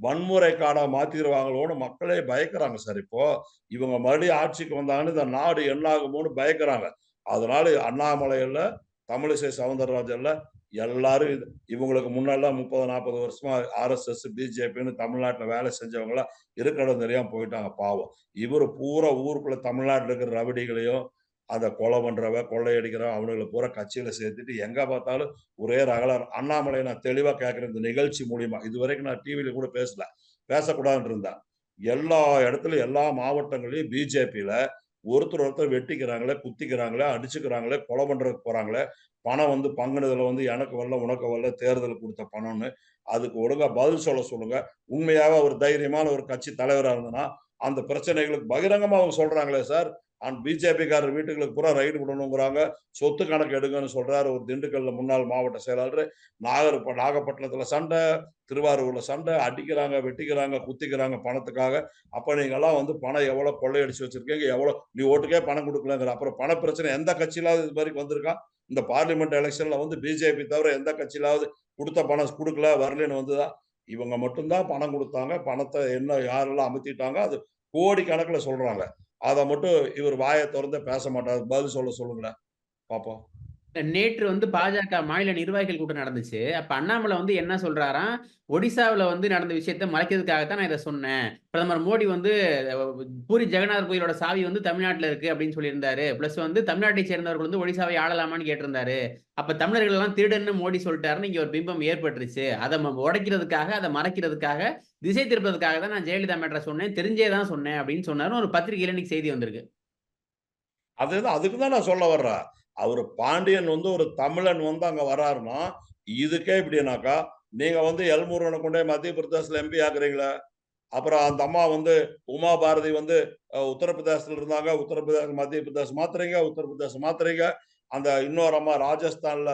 வன்முறை காடா மாத்திடுவாங்களோன்னு மக்களே பயக்கிறாங்க சார் இப்போ. இவங்க மறுபடியும் ஆட்சிக்கு வந்தாங்கன்னு இந்த நாடு என்னாகுமோன்னு பயக்கிறாங்க. அதனால அண்ணாமலையில தமிழிசை சவுந்தரராஜன்ல எல்லாரும் இது- இவங்களுக்கு முன்னெல்லாம் முப்பது நாற்பது வருஷமா ஆர்எஸ்எஸ் பிஜேபின்னு தமிழ்நாட்டில் வேலை செஞ்சவங்களாம் இருக்கிற தெரியாம போயிட்டாங்க பாவம். இவர் பூரா ஊருக்குள்ள தமிழ்நாட்டில் இருக்கிற ரவடிகளையும் அந்த கொலை பண்றவ கொள்ளையடிக்கிறவன் அவனுங்களை பூரா கட்சியில சேர்த்துட்டு எங்க பார்த்தாலும் ஒரே ரகலர் அண்ணாமலை நான் தெளிவா கேட்கிறேன் இந்த நிகழ்ச்சி மூலியமா இது வரைக்கும் நான் டிவியில கூட பேசல பேசக்கூடாதுன்னு இருந்தேன். எல்லா இடத்துலயும் எல்லா மாவட்டங்களையும் பிஜேபியில ஒருத்தர் ஒருத்தர் வெட்டிக்கிறாங்களே குத்திக்கிறாங்களே அடிச்சுக்கிறாங்களே கொலை பண்றதுக்கு போறாங்களே பணம் வந்து பங்குனதுல வந்து எனக்கு வரல உனக்கு வரல தேர்தல் கொடுத்த பணம்னு அதுக்கு ஒழுங்கா பதில் சொல்ல சொல்லுங்க. உண்மையாக ஒரு தைரியமான ஒரு கட்சி தலைவரா இருந்தனா அந்த பிரச்சனைகளுக்கு பகிரங்கமா அவங்க சொல்றாங்களே சார் அண்ட் பிஜேபிக்காரர் வீட்டுகளுக்கு பூரா ரைடு விடணுங்கிறாங்க. சொத்து கணக்கு எடுங்கன்னு சொல்றாரு ஒரு திண்டுக்கல்ல முன்னாள் மாவட்ட செயலாளர். நாகர் நாகப்பட்டினத்துல சண்டை திருவாரூர்ல சண்டை அடிக்கிறாங்க வெட்டிக்கிறாங்க குத்திக்கிறாங்க பணத்துக்காக. அப்ப நீங்க எல்லாம் வந்து பணம் எவ்வளவு கொள்ளையடிச்சு வச்சிருக்கீங்க? எவ்வளவு நீ ஓட்டுக்கே பணம் கொடுக்கலங்கிற அப்புறம் பண பிரச்சனை எந்த கட்சியிலாவது இது மாதிரி வந்திருக்கா? இந்த பார்லிமெண்ட் எலெக்ஷன்ல வந்து பிஜேபி தவிர எந்த கட்சியிலாவது கொடுத்த பணம் கொடுக்கல வரலன்னு வந்துதான் இவங்க மட்டும்தான் பணம் கொடுத்தாங்க. பணத்தை என்ன யாரெல்லாம் அமுத்திட்டாங்க? அது கோடி கணக்குல சொல்றாங்க. அதை மட்டும் இவர் வாயை திறந்து பேச மாட்டார் பதில் சொல்ல சொல்லுங்களேன். பார்ப்போம் நேற்று வந்து பாஜக மாநில நிர்வாகிகள் கூட்டம் நடந்துச்சு. அப்ப அண்ணாமலை வந்து என்ன சொல்றாராம்? ஒடிசாவில் வந்து நடந்த விஷயத்த மறைக்கிறதுக்காகத்தான் நான் இதை சொன்னேன். பிரதமர் மோடி வந்து பூரி ஜெகநாதர் கோயிலோட சாவி வந்து தமிழ்நாட்டுல இருக்கு அப்படின்னு சொல்லியிருந்தாரு. பிளஸ் வந்து தமிழ்நாட்டை சேர்ந்தவர்கள் வந்து ஒடிசாவை ஆளலாமான்னு கேட்டிருந்தாரு. அப்ப தமிழர்கள் எல்லாம் திருடன்னு மோடி சொல்லிட்டாருன்னு இங்க ஒரு பிம்பம் ஏற்பட்டுருச்சு. அதை உடைக்கிறதுக்காக அதை மறைக்கிறதுக்காக திசை திருப்பதுக்காக தான் நான் ஜெயலலிதா மேட்டரை சொன்னேன். தெரிஞ்சே தான் சொன்னேன் அப்படின்னு சொன்னாரு ஒரு பத்திரிகையில இன்னைக்கு செய்தி வந்திருக்கு. அதுதான் அதுக்கு தான் நான் சொல்ல வர்றேன். அவர் பாண்டியன் வந்து ஒரு தமிழன் வந்து அங்க வராருன்னா இதுக்கே இப்படினாக்கா நீங்க வந்து எல்முருகனை கொண்டே மத்திய பிரதேசத்துல எம்பி ஆக்குறீங்களே அப்புறம் அந்த அம்மா வந்து உமா பாரதி வந்து உத்தரப்பிரதேசத்துல இருந்தாங்க உத்தரப்பிரதேசம் மத்திய பிரதேசம் மாத்துறீங்க உத்தரப்பிரதேசம் மாத்துறீங்க அந்த இன்னொரு அம்மா ராஜஸ்தான்ல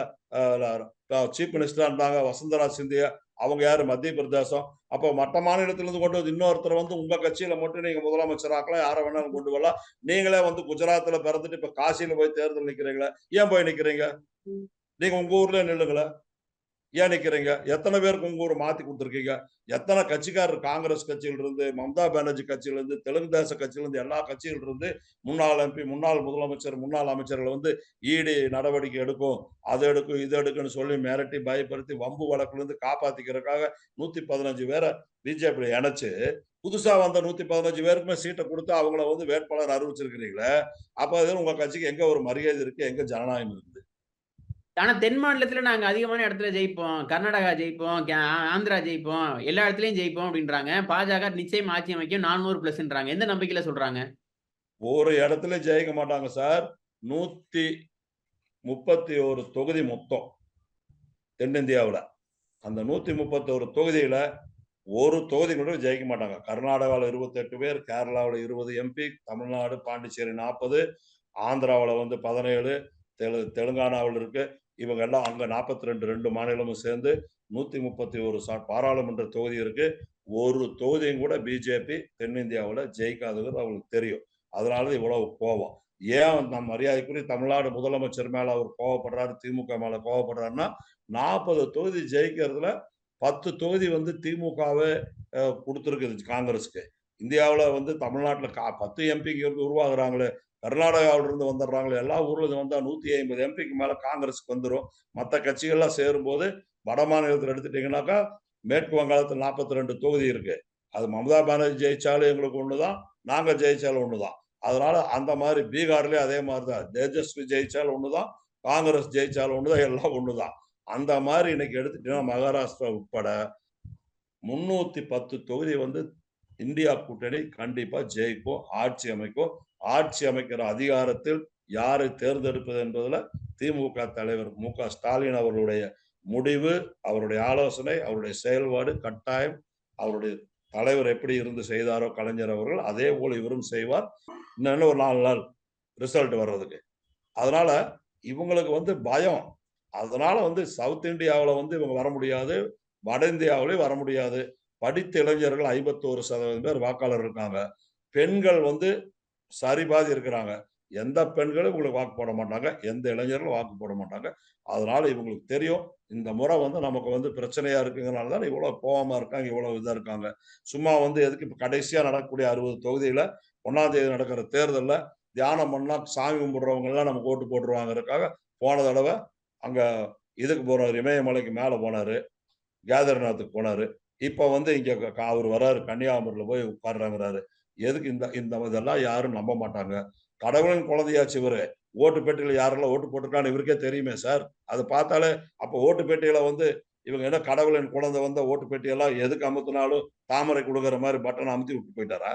சீஃப் மினிஸ்டரா இருந்தாங்க வசுந்தரா சிந்தியா அவங்க யாரு? மத்திய பிரதேசம். அப்போ மற்ற மாநிலத்துல இருந்து கொண்டு வந்து இன்னொருத்தர் வந்து உங்க கட்சியில மட்டும் நீங்க முதலமைச்சராக்கலாம் யாரை வேணாலும் கொண்டு வரலாம். நீங்களே வந்து குஜராத்ல பிறந்துட்டு இப்ப காசியில போய் தேர்தல் நிக்கிறீங்களே ஏன் போய் நிக்கிறீங்க? நீங்க உங்க ஊர்ல நில்லுங்களே ஏன் நிற்கிறீங்க எத்தனை பேருக்கு உங்க ஊர் மாத்தி கொடுத்துருக்கீங்க? எத்தனை கட்சிக்காரர் காங்கிரஸ் கட்சியிலிருந்து மம்தா பானர்ஜி கட்சியிலிருந்து தெலுங்கு தேச கட்சியிலிருந்து எல்லா கட்சியிலிருந்து முன்னாள் எம்பி முன்னாள் முதலமைச்சர் முன்னாள் அமைச்சர்கள் வந்து ஈடு நடவடிக்கை எடுக்கும். அது எடுக்கும் இது எடுக்குன்னு சொல்லி மிரட்டி பயப்படுத்தி வம்பு வழக்குலேருந்து காப்பாற்றிக்கிறதுக்காக நூற்றி பதினஞ்சு பேரை பிஜேபி இணைச்சு புதுசாக வந்த நூற்றி பதினஞ்சு பேருக்குமே சீட்டை கொடுத்து அவங்கள வந்து வேட்பாளர் அறிவிச்சிருக்கிறீங்களே அப்போ அது உங்கள் கட்சிக்கு எங்கே ஒரு மரியாதை இருக்குது எங்கே ஜனநாயகம் இருக்குது ஆனா தென் மாநிலத்துல நாங்க அதிகமான இடத்துல ஜெயிப்போம். கர்நாடகா ஜெயிப்போம். கே- ஆந்திரா ஜெயிப்போம். எல்லா இடத்துலயும் ஜெயிப்போம் அப்படின்றாங்க. பாஜக நிச்சயம் ஆட்சி அமைக்கும் நானூறு பிளஸ்ன்றாங்க. எந்த நம்பிக்கையில சொல்றாங்க? ஒரு இடத்துல ஜெயிக்க மாட்டாங்க சார். நூத்தி முப்பத்தி ஒரு தொகுதி மொத்தம் தென்னிந்தியாவில். அந்த நூத்தி முப்பத்தி ஒரு தொகுதியில ஒரு தொகுதி கூட ஜெயிக்க மாட்டாங்க. கர்நாடகாவில் இருபத்தெட்டு பேர் கேரளாவில் இருபது எம்பி தமிழ்நாடு பாண்டிச்சேரி நாற்பது ஆந்திராவில் வந்து பதினேழு தெலு தெலுங்கானாவில் இருக்கு. இவங்க எல்லாம் அங்க நாற்பத்தி ரெண்டு ரெண்டு மாநிலமும் சேர்ந்து நூத்தி முப்பத்தி ஒரு சா பாராளுமன்ற தொகுதி இருக்கு. ஒரு தொகுதியும் கூட பிஜேபி தென்னிந்தியாவில் ஜெயிக்காதுங்கிறது அவங்களுக்கு தெரியும். அதனால இவ்வளவு கோபம். ஏன் நம் மரியாதைக்குரிய தமிழ்நாடு முதலமைச்சர் மேல அவர் கோவப்படுறாரு திமுக மேல கோவப்படுறாருன்னா நாற்பது தொகுதி ஜெயிக்கிறதுல பத்து தொகுதி வந்து திமுகவே கொடுத்துருக்குது காங்கிரஸுக்கு. இந்தியாவில் வந்து தமிழ்நாட்டில் கா பத்து எம்பிக்கு உருவாகிறாங்களே உருவாகுறாங்களே கர்நாடகாவிலிருந்து வந்துடுறாங்களோ வந்துடுறாங்களே எல்லா ஊர்லேருந்து வந்தால் நூற்றி ஐம்பது எம்பிக்கு மேலே காங்கிரஸுக்கு வந்துடும் மற்ற கட்சிகள்லாம் சேரும்போது வட மாநிலத்தில் எடுத்துட்டீங்கன்னாக்கா மேற்கு வங்காளத்தில் நாற்பத்தி ரெண்டு தொகுதி இருக்குது அது மமதா பானர்ஜி ஜெயிச்சாலும் எங்களுக்கு ஒன்று தான் நாங்கள் ஜெயிச்சாலும் தான் அதனால் அந்த மாதிரி பீகார்லேயும் அதே மாதிரி தான் தேஜஸ்வி ஜெயிச்சாலும் தான் காங்கிரஸ் ஜெயிச்சாலும் தான் எல்லாம் தான் அந்த மாதிரி இன்னைக்கு எடுத்துட்டீங்கன்னா மகாராஷ்டிரா உட்பட முன்னூற்றி பத்து தொகுதி வந்து இந்தியா கூட்டணி கண்டிப்பாக ஜெயிக்கும் ஆட்சி அமைக்கும். ஆட்சி அமைக்கிற அதிகாரத்தில் யாரை தேர்ந்தெடுப்பது என்பதில் திமுக தலைவர் மு க ஸ்டாலின் அவர்களுடைய முடிவு அவருடைய ஆலோசனை அவருடைய செயல்பாடு கட்டாயம் அவருடைய தலைவர் எப்படி இருந்து செய்தாரோ கலைஞர் அவர்கள் அதே போல் இவரும் செய்வார். இன்னும் ஒரு நாலு நாள் ரிசல்ட் வர்றதுக்கு. அதனால இவங்களுக்கு வந்து பயம். அதனால வந்து சவுத் இந்தியாவில் வந்து இவங்க வர முடியாது. வட இந்தியாவிலேயும் வர முடியாது. படித்த இளைஞர்கள் ஐம்பத்தோரு சதவீதம் பேர் வாக்காளர் இருக்காங்க. பெண்கள் வந்து சரிபாதி இருக்கிறாங்க. எந்த பெண்களும் இவங்களுக்கு வாக்கு போட மாட்டாங்க. எந்த இளைஞர்களும் வாக்கு போட மாட்டாங்க. அதனால இவங்களுக்கு தெரியும். இந்த முறை வந்து நமக்கு வந்து பிரச்சனையா இருக்குங்கிறனால தான் இவ்வளவு கோவமா இருக்காங்க இவ்வளவு இதாக இருக்காங்க. சும்மா வந்து எதுக்கு இப்போ கடைசியா நடக்கக்கூடிய அறுபது தொகுதியில ஒன்னாம் தேதி நடக்கிற தேர்தலில் தியானம் பண்ணா சாமி கும்பிடுறவங்க எல்லாம் நமக்கு ஓட்டு போட்டுருவாங்கிறதுக்காக போன தடவை அங்க இதுக்கு போறாரு இமயமலைக்கு மேல போனாரு கேதர்நாத்துக்கு போனாரு. இப்ப வந்து இங்க அவர் வர்றாரு கன்னியாகுமரியில போய் உட்காடுறாங்கிறாரு எதுக்கு இந்த இந்த இதெல்லாம் யாரும் நம்ப மாட்டாங்க. கடவுளின் குழந்தையாச்சு இவரு. ஓட்டு பெட்டியில யாரெல்லாம் ஓட்டு போட்டிருக்கான்னு இவருக்கே தெரியுமே சார். அது பார்த்தாலே அப்ப ஓட்டு பெட்டியில வந்து இவங்க என்ன கடவுளின் குழந்தை வந்த ஓட்டு பெட்டியெல்லாம் எதுக்கு அமுத்தினாலும் தாமரை கொடுக்குற மாதிரி பட்டன் அமுத்தி விட்டு போயிட்டாரா?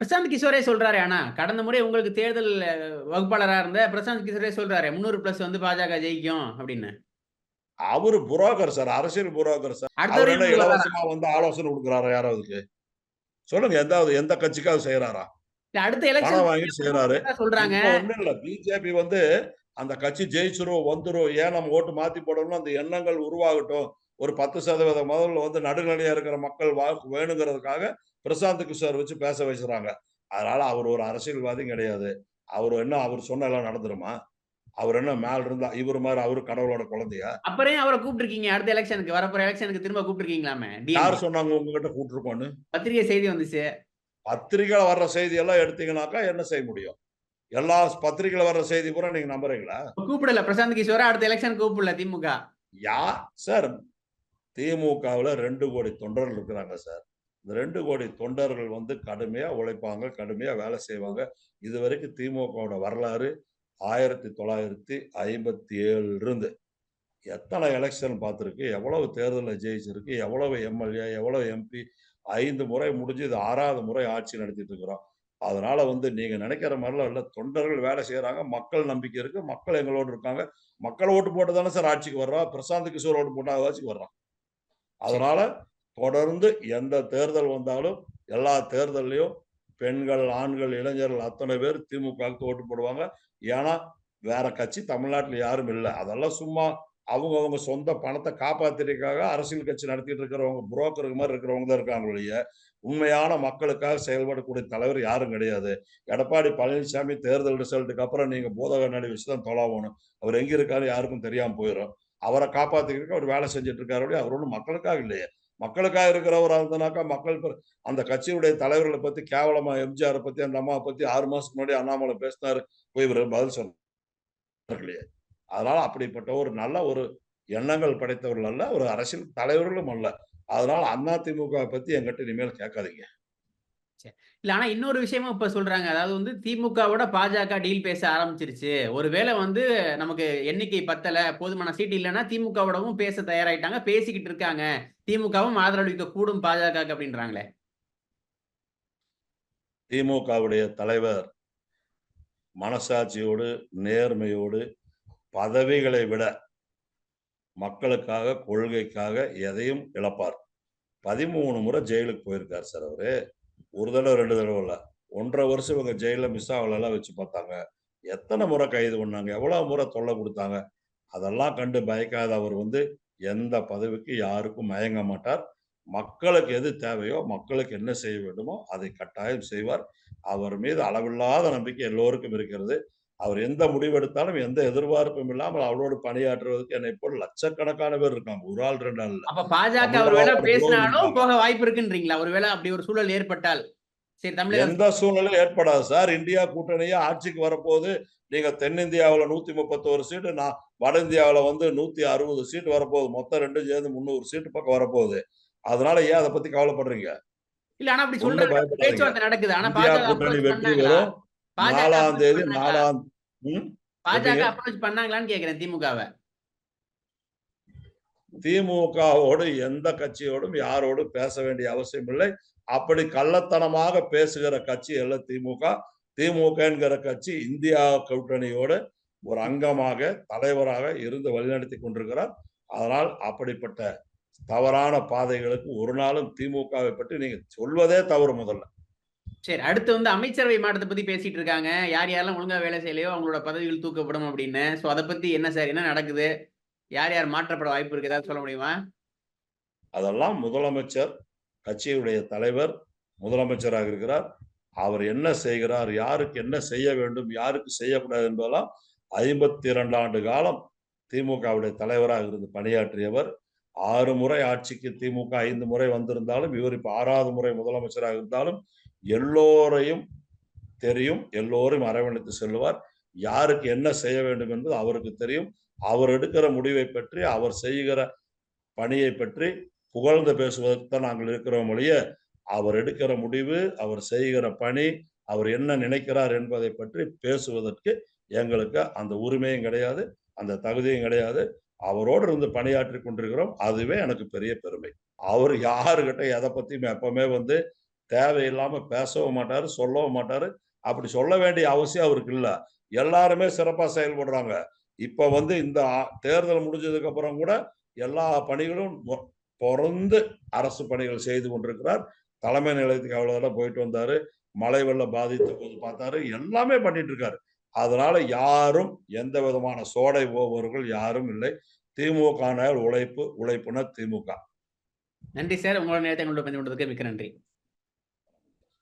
பிரசாந்த் கிஷோரே சொல்றாரு ஆனா கடந்த முறை உங்களுக்கு தேர்தல் அஹ், வகுப்பாளரா இருந்த பிரசாந்த் கிஷோரே சொல்றாரு முந்நூறு பிளஸ் வந்து பாஜக ஜெயிக்கும் அப்படின்னு. அவரு புரோக்கர் சார். அரசியல் புரோக்கர் சார்? இலவசமா வந்து ஆலோசனை கொடுக்குறாரா யாராவதுக்கு? சொல்லுங்க எந்தாவது எந்த கட்சிக்காவது செய்யறாரா அடுத்த பணம் வாங்கி செய்யறாரு சொல்றாங்க. ஒண்ணும் இல்ல. பிஜேபி வந்து அந்த கட்சி ஜெயிச்சிரும் வந்துரும் ஏன் நம்ம ஓட்டு மாத்தி போடணும் அந்த எண்ணங்கள் உருவாகட்டும். ஒரு பத்து சதவீதம் முதல்ல வந்து நடுநிலையா இருக்கிற மக்கள் வாக்கு வேணுங்கிறதுக்காக பிரசாந்த் கிஷோர் வச்சு பேச வச்சுறாங்க. அதனால அவர் ஒரு அரசியல்வாதி கிடையாது. அவர் என்ன அவர் சொன்ன எல்லாம் நடந்துருமா? அவர் என்ன மேல இருந்தா இவர் மாதிரி அவரு கடவுளோட குழந்தையா? அப்புறம் அவரை கூப்பிட்டுருக்கீங்க அடுத்த எலெக்ஷனுக்கு வரப்போற எலெக்ஷனுக்கு திரும்ப கூப்பிட்டுருக்கீங்களாமே? யார் சொன்னாங்க உங்ககிட்ட கூட்டிருக்கோன்னு பத்திரிகை செய்தி வந்துச்சு. பத்திரிகையில வர்ற செய்தி எல்லாம் எடுத்தீங்கன்னாக்கா என்ன செய்ய முடியும்? எல்லா பத்திரிகையில வர்ற செய்தி பூரா நீங்க நம்புறீங்களா? கூப்பிடல பிரசாந்த் கிஷோரை அடுத்த எலெக்ஷன் கூப்பிடல திமுக. யா சார் திமுகவுல ரெண்டு கோடி தொண்டர்கள் இருக்கிறாங்க சார் இந்த ரெண்டு கோடி தொண்டர்கள் வந்து கடுமையா உழைப்பாங்க கடுமையா வேலை செய்வாங்க. இது வரைக்கும் திமுகவோட வரலாறு ஆயிரத்தி தொள்ளாயிரத்தி ஐம்பத்தி ஏழுலேருந்து. எத்தனை எலெக்ஷன் பார்த்துருக்கு? எவ்வளவு தேர்தலில் ஜெயிச்சிருக்கு? எவ்வளவு எம்எல்ஏ எவ்வளவு எம்பி ஐந்து முறை முடிஞ்சு இது ஆறாவது முறை ஆட்சி நடத்திட்டு இருக்கிறோம் அதனால வந்து நீங்க நினைக்கிற மாதிரிலாம் இல்லை. தொண்டர்கள் வேலை செய்யறாங்க மக்கள் நம்பிக்கை இருக்கு. மக்கள் எங்களோடு இருக்காங்க. மக்கள் ஓட்டு போட்டு தானே சார் ஆட்சிக்கு வர்றோம். பிரசாந்த் கிஷோர் ஓட்டு போட்டா ஆட்சிக்கு வர்றோம். அதனால தொடர்ந்து எந்த தேர்தல் வந்தாலும் எல்லா தேர்தல்லையும் பெண்கள் ஆண்கள் இளைஞர்கள் அத்தனை பேர் திமுகவுக்கு ஓட்டு போடுவாங்க. ஏன்னா வேற கட்சி தமிழ்நாட்டில் யாரும் இல்லை. அதெல்லாம் சும்மா அவங்க அவங்க சொந்த பணத்தை காப்பாத்துறதுக்காக அரசியல் கட்சி நடத்திட்டு இருக்கிறவங்க புரோக்கருக்கு மாதிரி இருக்கிறவங்க தான் இருக்காங்க ஒழிய உண்மையான மக்களுக்காக செயல்படக்கூடிய தலைவர் யாரும் கிடையாது. எடப்பாடி பழனிசாமி தேர்தல் ரிசல்ட்டுக்கு அப்புறம் நீங்க போதக கண்ணாடி வச்சு தான் தொலாவணும். அவர் எங்க இருக்காரு யாருக்கும் தெரியாம போயிடும் அவரை காப்பாத்திக்கிறதுக்கு அவர் வேலை செஞ்சுட்டு இருக்காரு அவரோட அவர் ஒன்றும் மக்களுக்காக இல்லையே. மக்களுக்காக இருக்கிறவராக இருந்தனாக்கா மக்கள் அந்த கட்சியுடைய தலைவர்களை பத்தி கேவலமா எம்ஜிஆரை பத்தி அந்த அம்மாவை பத்தி ஆறு மாசத்துக்கு முன்னாடி அண்ணாமலை பேசினாரு போய் இவர் பதில் சொன்னார்களே அதனால அப்படிப்பட்ட ஒரு நல்ல ஒரு எண்ணங்கள் படைத்தவர்கள் அல்ல ஒரு அரசியல் தலைவர்களும் அல்ல. அதனால அதிமுக பத்தி என்கிட்ட இனிமேல் கேட்காதீங்க. இல்ல ஆனா இன்னொரு விஷயமும் இப்ப சொல்றாங்க. அதாவது வந்து திமுகவோட பாஜக டீல் பேச ஆரம்பிச்சிருச்சு. ஒருவேளை வந்து நமக்கு எண்ணிக்கை பத்தல போதுமான சீட் இல்லைன்னா திமுகவோடவும் பேச தயாராயிட்டாங்க பேசிக்கிட்டு இருக்காங்க. திமுகவும் ஆதரவளிக்க கூடும் பாஜக அப்படின்றாங்களே. திமுகவுடைய தலைவர் மனசாட்சியோடு நேர்மையோடு பதவிகளை விட மக்களுக்காக கொள்கைக்காக எதையும் இழப்பார். பதிமூணு முறை ஜெயிலுக்கு போயிருக்கார் சார் அவரு. ஒரு தடவை ரெண்டு தடவை இல்ல. ஒன்றரை வருஷம் இவங்க ஜெயில மிஸ் ஆகலாம் வச்சு பார்த்தாங்க. எத்தனை முறை கைது பண்ணாங்க? எவ்வளவு முறை தொல்லை கொடுத்தாங்க? அதெல்லாம் கண்டு பயக்காத அவர் வந்து எந்த பதவிக்கு யாருக்கும் மயங்க மாட்டார். மக்களுக்கு எது தேவையோ மக்களுக்கு என்ன செய்ய வேண்டுமோ அதை கட்டாயம் செய்வார். அவர் மீது அளவில்லாத நம்பிக்கை எல்லோருக்கும் இருக்கிறது. அவர் எந்த முடிவெடுத்தாலும் எந்த எதிர்பார்ப்பும் இல்லாமல் அவரோடு பணியாற்றுவதற்கு என்னை போல் லட்சக்கணக்கான பேர் இருக்காங்க. ஒரு ஆள் ரெண்டு ஆள். அப்ப பாஜக ஒருவேளை பேசினாலும். போக வாய்ப்பு இருக்குன்றீங்களா? ஒருவேளை அப்படி ஒரு சூழல் ஏற்பட்டால். எந்த சூழ்நிலையும் ஏற்படாது சார். இந்தியா கூட்டணியே ஆட்சிக்கு வரப்போகுது. நீங்க தென்னிந்தியாவுல நூத்தி முப்பத்தோரு சீட்டு நான் வட இந்தியாவுல வந்து நூத்தி அறுபது சீட்டு வரப்போகுது. மொத்தம் ரெண்டும் சேர்ந்து முந்நூறு சீட்டு பக்கம் வரப்போகுது. அதனால ஏன் அதை பத்தி கவலைப்படுறீங்க? இல்ல ஆனா அப்படி சொல்ற. பேச்சுவார்த்தை நடக்குது. ஆனா கூட்டணி வெற்றி பெறும் நாலாம் தேதி? நாலாம்? பாஜக? அப்ரோச் பண்ணாங்களான்னு கேக்குறேன் திமுகவை திமுகவோடு எந்த கட்சியோடும் யாரோடும் பேச வேண்டிய அவசியம் இல்லை அப்படி கள்ளத்தனமாக பேசுகிற கட்சி அல்ல திமுக திமுக என்கிற கட்சி இந்தியா கூட்டணியோடு ஒரு அங்கமாக தலைவராக இருந்து வழிநடத்தி கொண்டிருக்கிறார் அதனால் அப்படிப்பட்ட தவறான பாதைகளுக்கு ஒரு நாளும் திமுகவை பற்றி நீங்க சொல்வதே தவறு முதல்ல சரி அடுத்து வந்து அமைச்சரவை மாற்றத்தை பத்தி பேசிட்டு இருக்காங்க. யார் யாரெல்லாம் ஒழுங்கா வேலை செய்யலையோ அவங்களோட பதவிகள் தூக்கப்படும் அப்படின்னு. சோ அதை பத்தி என்ன சார் என்ன நடக்குது? யார் யார் மாற்றப்பட வாய்ப்பு இருக்கு? ஏதாவது சொல்ல முடியுமா? அதெல்லாம் முதலமைச்சர் கட்சியுடைய தலைவர் முதலமைச்சராக இருக்கிறார். அவர் என்ன செய்கிறார் யாருக்கு என்ன செய்ய வேண்டும் யாருக்கு செய்யக்கூடாது என்பதெல்லாம் ஐம்பத்தி இரண்டு ஆண்டு காலம் திமுகவுடைய தலைவராக இருந்து பணியாற்றியவர். ஆறு முறை ஆட்சிக்கு திமுக ஐந்து முறை வந்திருந்தாலும் இவர் இப்ப ஆறாவது முறை முதலமைச்சராக இருந்தாலும் எல்லோரையும் தெரியும் எல்லோரும் அரவணைத்து செல்வார் யாருக்கு என்ன செய்ய வேண்டும் என்பது அவருக்கு தெரியும். அவர் எடுக்கிற முடிவை பற்றி அவர் செய்கிற பணியை பற்றி புகழ்ந்து பேசுவதற்கு தான் நாங்கள் இருக்கிறோம் ஒழிய அவர் எடுக்கிற முடிவு அவர் செய்கிற பணி அவர் என்ன நினைக்கிறார் என்பதை பற்றி பேசுவதற்கு எங்களுக்கு அந்த உரிமையும் கிடையாது அந்த தகுதியும் கிடையாது. அவரோடு இருந்து பணியாற்றி கொண்டிருக்கிறோம். அதுவே எனக்கு பெரிய பெருமை. அவர் யாருக்கிட்ட எதை பற்றியும் எப்பவுமே வந்து தேவையில்லாமல் பேசவும் மாட்டார் சொல்லவும் மாட்டார். அப்படி சொல்ல வேண்டிய அவசியம் அவருக்கு இல்லை. எல்லாருமே சிறப்பாக செயல்படுறாங்க. இப்போ வந்து இந்த தேர்தல் முடிஞ்சதுக்கப்புறம் கூட எல்லா பணிகளும் மொ- தொடர்ந்து அரசு பணிகள் செய்து கொண்டிருக்கிறார். தலைமை நிலையத்துக்கு அவ்வளோ தடவை போயிட்டு வந்தாரு. மழை வெள்ளம் பாதித்த போது பார்த்தாரு. எல்லாமே பண்ணிட்டு இருக்காரு. அதனால யாரும் எந்த விதமான சோடை போபவர்கள் யாரும் இல்லை. திமுக உழைப்பு உழைப்புனா திமுக. நன்றி சார். உங்களோட நேரத்தை கொண்டு வந்து கொண்டதுக்கு மிக்க நன்றி.